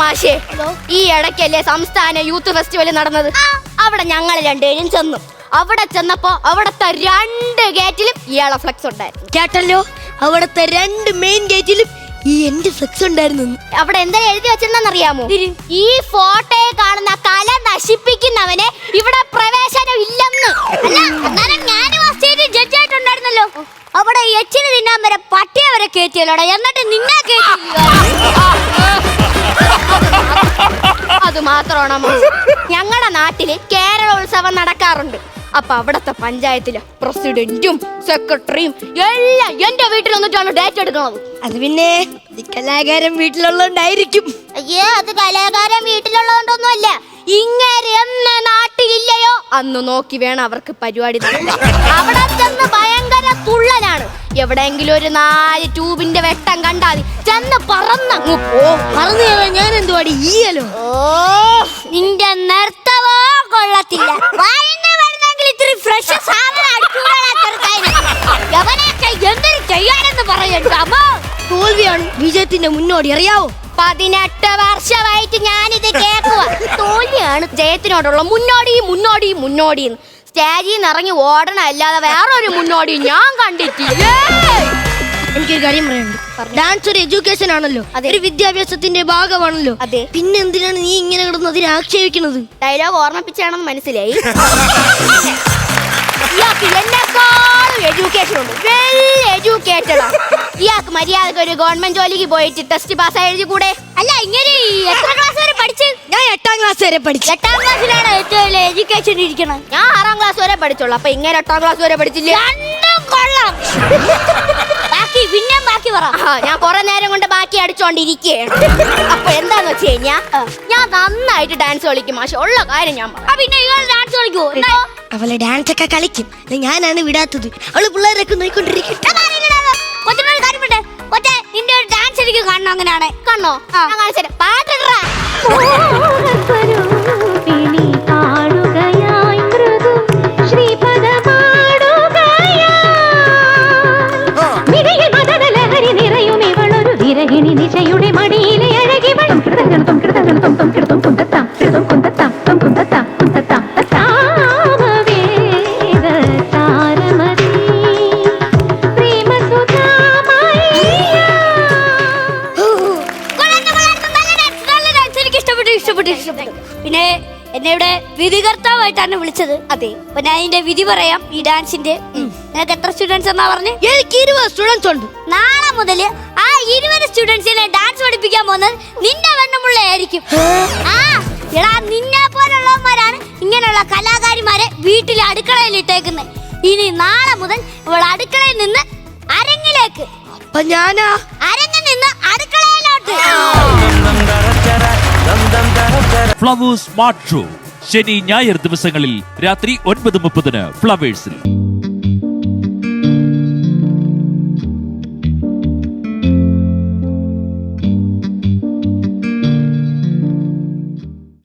മാഷേ ഈ ഇടയ്ക്കല്ലേ സംസ്ഥാന യൂത്ത് ഫെസ്റ്റിവൽ നടന്നത്? അവിടെ ഞങ്ങൾ രണ്ടുപേരും ചെന്നു. അവിടെ ചെന്നപ്പോ അവിടത്തെ രണ്ട് ഗേറ്റിലും ഇയാളെ ഫ്ലെക്സ് ഉണ്ടായിരുന്നു. കേട്ടല്ലോ? അവിടത്തെ രണ്ട് മെയിൻ ഗേറ്റിലും ഈ എന്റെ ഫ്ലെക്സ് ഉണ്ടായിരുന്നു. അവിടെ എന്താ എഴുതി വെച്ചെന്നറിയാമോ ഈ ഫോട്ടോയെ കാണുന്ന കല നശിപ്പിക്കുന്നവനെ ഇവിടെ പ്രവേശനം ഇല്ലെന്ന്. ജഡ്ജായിട്ടുണ്ടായിരുന്നല്ലോ അവിടെ എച്ചിന് തിന്നാൻ വരെ പട്ടിയെ വരെ കയറ്റിയല്ലോടാ എന്നിട്ട് നിന്നെ കയറ്റിയില്ല അത് മാത്രമാണ് ഞങ്ങളുടെ നാട്ടിൽ കേരളോത്സവം നടക്കാറുണ്ട്. അപ്പൊ അവിടത്തെ പഞ്ചായത്തിലെ പ്രസിഡന്റും സെക്രട്ടറിയും എല്ലാം എന്റെ വീട്ടിൽ വന്നിട്ടാണ് ഡേറ്റ് എടുക്കുന്നത്. അത് പിന്നെ കലാകാരം കലാകാരൻ വീട്ടിലുള്ളതുകൊണ്ടായിരിക്കും. അയ്യേ അത് കലാകാരൻ വീട്ടിലുള്ളതുകൊണ്ടൊന്നുമല്ല. ഇങ്ങനെ എന്ന് നാട്ടിലില്ലയോ? അന്ന് നോക്കി വേണം അവർക്ക് പരിപാടി. അവിടെ എവിടെയെങ്കിലും ഒരു നാല് ട്യൂബിന്റെ വെട്ടം കണ്ടാൽ മതി. ചെന്ന് പറന്നങ്ങ് പോ. പറഞ്ഞു തരാൻ ഞാൻ എന്തുവാടി? ഈയലോ ഓ നിന്റെ നർത്തവോ കൊള്ളത്തില്ല. വായിന്ന് വരുന്നെങ്കിൽ ഇത്തിരി ഫ്രഷ് സാധനം അടിച്ചുകൂടാ ചെറുക്കാന്. യവനെയൊക്കെ എന്തൊരു ചെയ്യാനെന്ന് പറയണ്ട അമ്മോ. തോൽവിയാണ് വിജയത്തിന്റെ മുന്നോടി അറിയാവോ? പതിനെട്ട് വർഷമായിട്ട് ഞാനിത് കേൾക്കുക തോൽവിയാണ് ജയത്തിനോടുള്ള മുന്നോടി മുന്നോടി മുന്നോടി സ്റ്റേജിൽ നിന്ന് ഇറങ്ങി ഓടണം അല്ലാതെ ഒരു മുന്നോടി ഞാൻ കണ്ടിട്ടില്ലേ. എനിക്കൊരു കാര്യം പറയാനുണ്ട്. ഡാൻസ് ഒരു എഡ്യൂക്കേഷൻ ആണല്ലോ. ഒരു വിദ്യാഭ്യാസത്തിന്റെ ഭാഗമാണല്ലോ. അതെ. പിന്നെ എന്തിനാണ് നീ ഇങ്ങനെ കിടന്ന് അതിനെ ആക്ഷേപിക്കുന്നത്? ഡയലോഗ് ഓർമ്മിപ്പിച്ചാണെന്ന് മനസ്സിലായി. ഇയാൾക്ക് എന്നെക്കാളും എഡ്യൂക്കേഷൻ ഉണ്ട്. വെൽ എഡ്യൂക്കേറ്റഡ് ഇയാൾക്ക് മര്യാദയ്ക്ക് ഒരു ഗവൺമെന്റ് ജോലിക്ക് പോയിട്ട് ടെസ്റ്റ് പാസ് എഴുതി കൂടെ അല്ല ഇങ്ങനെ എത്ര ക്ലാസ് വരെ പഠിച്ച് ഞാൻ എട്ടാം ക്ലാസ് വരെ പഠിച്ചു. എട്ടാം ക്ലാസ്സിലാണ് ഏറ്റവും വലിയ എഡ്യൂക്കേഷൻ ഇരിക്കണം ഞാൻ ആറാം ക്ലാസ് വരെ പഠിച്ചുള്ളൂ അപ്പൊ ഇങ്ങനെ എട്ടാം ക്ലാസ് വരെ പഠിച്ചില്ല? രണ്ടും കൊള്ളാം. ബാക്കി പിന്നെ ബാക്കി പറ. ആ, ഞാൻ കുറെ നേരം കൊണ്ട് ബാക്കി അടിച്ചോണ്ടിരിക്കുകയാണ്. അപ്പൊ എന്താന്ന് വെച്ച് കഴിഞ്ഞാ ഞാൻ നന്നായിട്ട് ഡാൻസ് കളിക്കും മാഷ. ഉള്ള കാര്യം ഞാൻ പറയാം ആ, പിന്നെ ഇയാൾ ഡാൻസ് കളിക്കുവോ? എന്താ? അവളെ ഡാൻസ് ഒക്കെ കളിക്കും. ഇത് ഞാനാണ് വിടാത്തത്. അവൾ പിള്ളേരൊക്കെ നോക്കിക്കൊണ്ടിരിക്കും കാണണോ ഇല്ല, ഇല്ല, ഇല്ല. കൊച്ചിനൊരു കാര്യം പറയട്ടെ? കൊച്ചേ, നിന്റെ ഒരു ഡാൻസ് എനിക്ക് കാണണം അങ്ങനെയാണ്. കണ്ണോ? ഞാൻ കാണിച്ചുതരാം. പാട്ടിടറാ. വിരഹിണി മടിയിലെ അഴകി വളം കിടതങ്ങളും തും കിടതങ്ങളും തും തും കിടതും കുന്തത്താം കിടതും കുന്തത്താം തും കുന്തത്താം കുന്തത്താം പിന്നെ എന്നെ ഇവിടെ വിധികർത്താവായിട്ടാണ് വിളിച്ചത് അതെ അപ്പൊ ഞാൻ ഇതിന്റെ വിധി പറയാം ഈ ഡാൻസിന്റെ നിനക്ക് എത്ര സ്റ്റുഡൻസ് എന്നാ പറഞ്ഞു എനിക്ക് ഇരുപത് സ്റ്റുഡൻസ് ഉണ്ട് നാളെ മുതൽ ഇരുപത് സ്റ്റുഡൻസിനെ ഡാൻസ് പഠിപ്പിക്കാൻ പോകുന്നത് നിന്റെ വെണ്ണമുള്ളയായിരിക്കും. ആ എടാ നിന്നെ പോലുള്ളവന്മാരാണ് ഇങ്ങനെയുള്ള കലാകാരിമാരെ വീട്ടിലെ അടുക്കളയിൽ ഇട്ടേക്കുന്നത് ഇനി നാളെ മുതൽ ഇവൾ അടുക്കളയിൽ നിന്ന് അരങ്ങിലേക്ക്. അപ്പൊ ഞാനാ? അരങ്ങിൽ നിന്ന് അടുക്കളയിലോട്ട്. Flowers show. ശനി ഞായർ ദിവസങ്ങളിൽ രാത്രി ഒൻപത് മുപ്പതിന് ഫ്ലവേഴ്സിൽ.